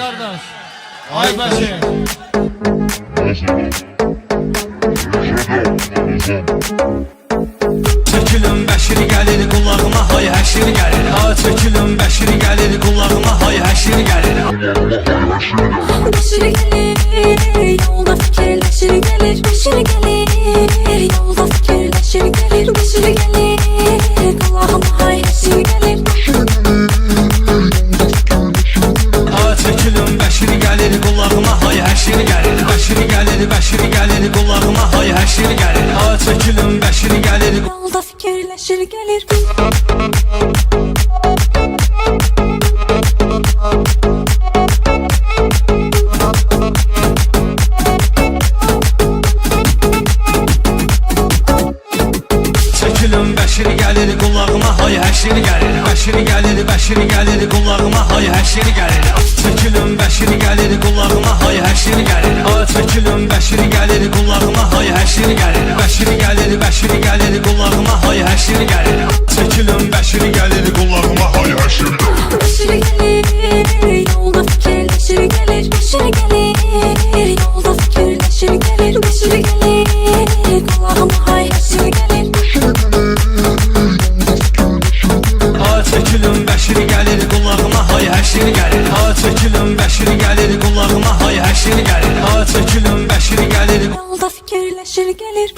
qardaş. Ay Bəşir. Çəkilin bəşiri gəlir qulağıma hay həşir gəlir Ha çəkilin bəşiri gəlir qulağıma hay həşir gəlir Beşir gelir, gəlir qulağıma hay həşir gəlir Bəşiri gəlir bəşiri gəlir qulağıma hay həşir gəlir Ha çəkilin bəşiri gəlir Yolda fikirleşir gelir. Çəkilin bəşiri gəlir qulağıma hay həşir gəlir Bəşiri gəlir bəşiri gəlir qulağıma gelir, kulağıma hay beşir gelir Ha qulağıma hay həşir gəlir Ha çəkilin bəşiri gəlir qulağıma hay həşir gəlir Ha çəkilin bəşiri gəlir Yolda fikirleşir gelir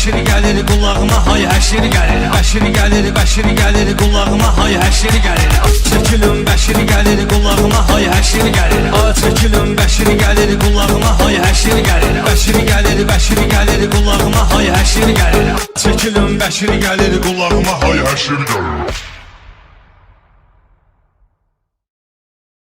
Bəşiri gəlir qulağıma hay həşir gəlir Bəşiri gəlir bəşiri gəlir qulağıma hay həşir gəlir Çəkilin bəşiri gəlir qulağıma hay həşir gəlir Ha çəkilin bəşiri gəlir qulağıma hay həşir gəlir Bəşiri gəlir bəşiri gəlir qulağıma hay həşir gəlir Çəkilin bəşiri gəlir Kulağıma hay haşır gel